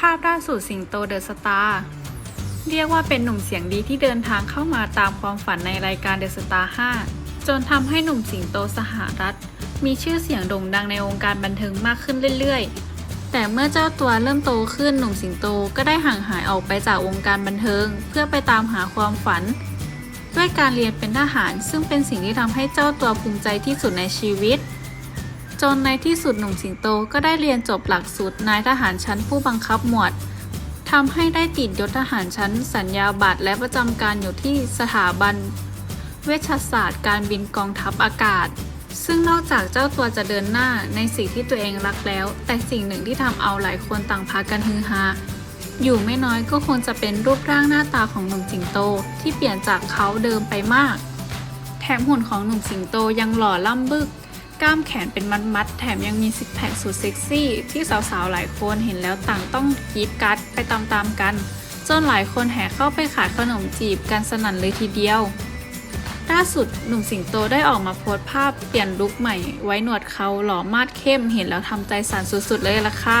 ภาพล่าสุดสิงโตเดอะสตาร์เรียกว่าเป็นหนุ่มเสียงดีที่เดินทางเข้ามาตามความฝันในรายการเดอะสตาร์5จนทำให้หนุ่มสิงโตสหรัฐ มีชื่อเสียงโด่งดังในวงการบันเทิงมากขึ้นเรื่อยๆ แต่เมื่อเจ้าตัวเริ่มโตขึ้นหนุ่มสิงโตก็ได้ห่างหายออกไปจากวงการบันเทิง เพื่อไปตามหาความฝัน ด้วยการเรียนเป็นทหารซึ่งเป็นสิ่งที่ทำให้เจ้าตัวภูมิใจที่สุดในชีวิต จนในที่สุดหนุ่มสิงโตก็ได้เรียนจบหลักสูตรนายทหารชั้นผู้บังคับหมวดทำให้ได้ติดยศทหารชั้น สัญญาบัตรและประจำการอยู่ที่สถาบัน เวชศาสตร์การบินกองทัพอากาศ ซึ่งนอกจากเจ้าตัวจะเดินหน้าในสิ่งที่ตัวเองรักแล้ว แต่สิ่งหนึ่งที่ทำเอาหลายคนต่างพากันฮือฮาอยู่ไม่น้อยก็คงจะเป็นรูปร่างหน้าตาของหนุ่มสิงโตที่เปลี่ยนจากเขาเดิมไปมาก แถมหุ่นของหนุ่มสิงโตยังหล่อล่ำบึก กล้ามแขนเป็นมัดๆ แถมยังมีซิกแพคสุดเซ็กซี่ ที่สาวๆ หลายคนเห็นแล้วต่างต้องกรีดกัดไปตามๆกัน จนหลายคนแห่เข้าไปขายขนมจีบกันสนั่นเลยทีเดียว ล่าสุดหนุ่มสิงโตได้ออกมาโพสต์ภาพเปลี่ยนลุคใหม่ ไว้หนวดเขาหล่อมาดเข้มเห็นแล้วทำใจสั่นสุดๆเลยล่ะค่ะ